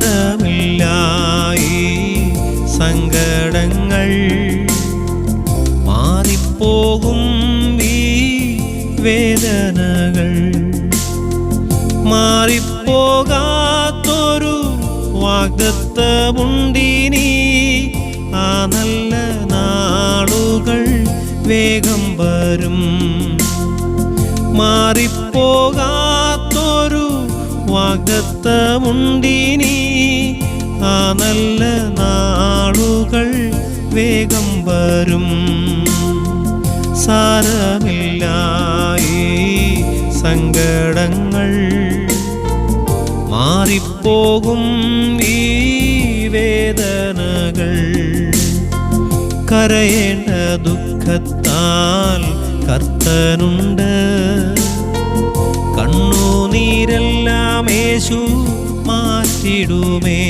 സാരമില്ല ഈ സങ്കടങ്ങൾ മാറിപ്പോകും ഈ വേദനകൾ. മാറിപ്പോകാത്തൊരു വാഗ്ദത്തമുണ്ടിനി ആ നല്ല നാളുകൾ വേഗം വരും. മാറിപ്പോകാത്തൊരു വാഗ്ദത്തമുണ്ടിനി ആ നല്ല നാളുകൾ വേഗം വരും. സാരമില്ല സങ്കടങ്ങൾ മാറിപ്പോകും ഈ വേദനകൾ. കരയേണ്ട ദുഃഖത്താൽ കർത്തനുണ്ട്. കണ്ണുനീരെല്ലാം യേശു മാറ്റിടുമേ.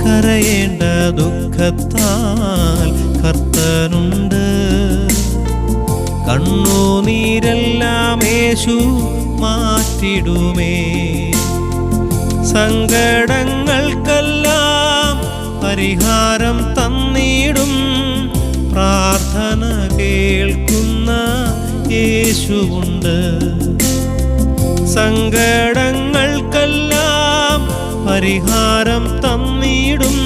കരയേണ്ട ദുഃഖത്താൽ കർത്തനുണ്ട്. കണ്ണുനീരെല്ലാം യേശു മാറ്റിടുമേ. സങ്കടങ്ങൾക്കെല്ലാം പരിഹാരം തന്നിടും. പ്രാർത്ഥന കേൾക്കുന്ന യേശുവുണ്ട്. സങ്കടങ്ങൾക്കെല്ലാം പരിഹാരം തന്നിടും.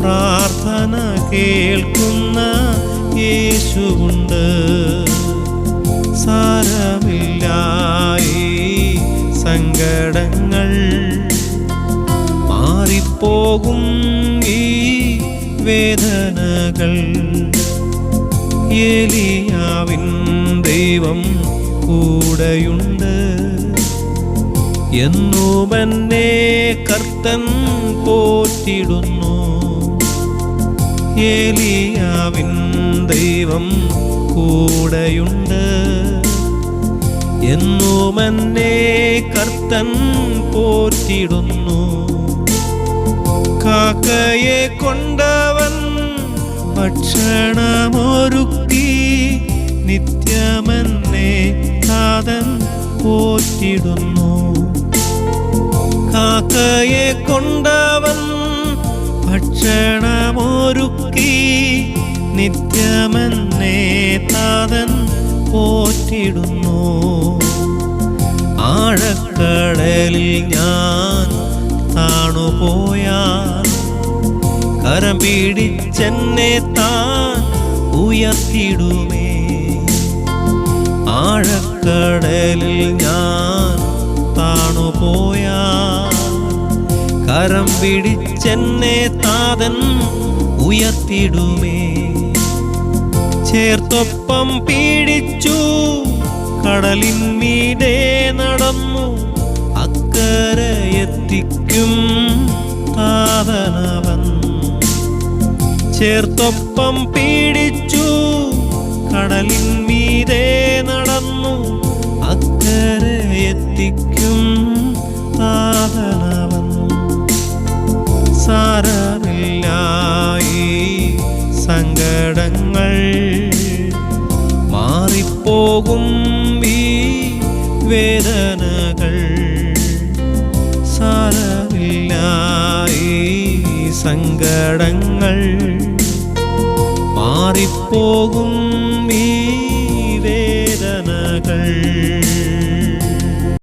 പ്രാർത്ഥന കേൾക്കുന്ന യേശുണ്ട് സാരമില്ലായി സങ്കടങ്ങൾ മാറിപ്പോകും ഈ വേദനകൾ. ഏലിയാവിൻ ദൈവം കൂടെയുണ്ട്. എന്നുമെന്നെ കർത്തൻ പോറ്റിടുന്നു. ഏലിയാവിൻ ദൈവം കൂടെയുണ്ട്. എന്നുമെന്നെ കർത്തൻ പോറ്റിടുന്നു. കാക്കയെ കൊണ്ടവൻ ഭക്ഷണമൊരുക്കി നിത്യമെന്നെ നാഥൻ പോറ്റിടുന്നു. കാക്കയെ കൊണ്ടവൻ ഭക്ഷണമൊരുക്കി നിത്യമെന്നേ താതൻ പോറ്റിടുന്നു. ആഴക്കടലിൽ ഞാൻ താണുപോയാൽ കരം പിടിച്ചെന്നെ താൻ ഉയർത്തിടുമേ ആഴക്കടലിൽ ഞാൻ താണുപോയാൽ കരം പിടിച്ചെന്നെ താതൻ ഉയർത്തിടുമേ. ചേർത്തൊപ്പം പീഡിച്ചു കടലിൻ മീടെ നടന്നു അക്കരയെത്തിക്കും താതനവൻ. ചേർത്തൊപ്പം പീഡിച്ചു കടലിൻ മീതേ നടന്നു അക്കരെ സങ്കടങ്ങൾ മാറിപ്പോകും ഈ വേദനകൾ. സാരമില്ല ഈ സങ്കടങ്ങൾ മാറിപ്പോകും ഈ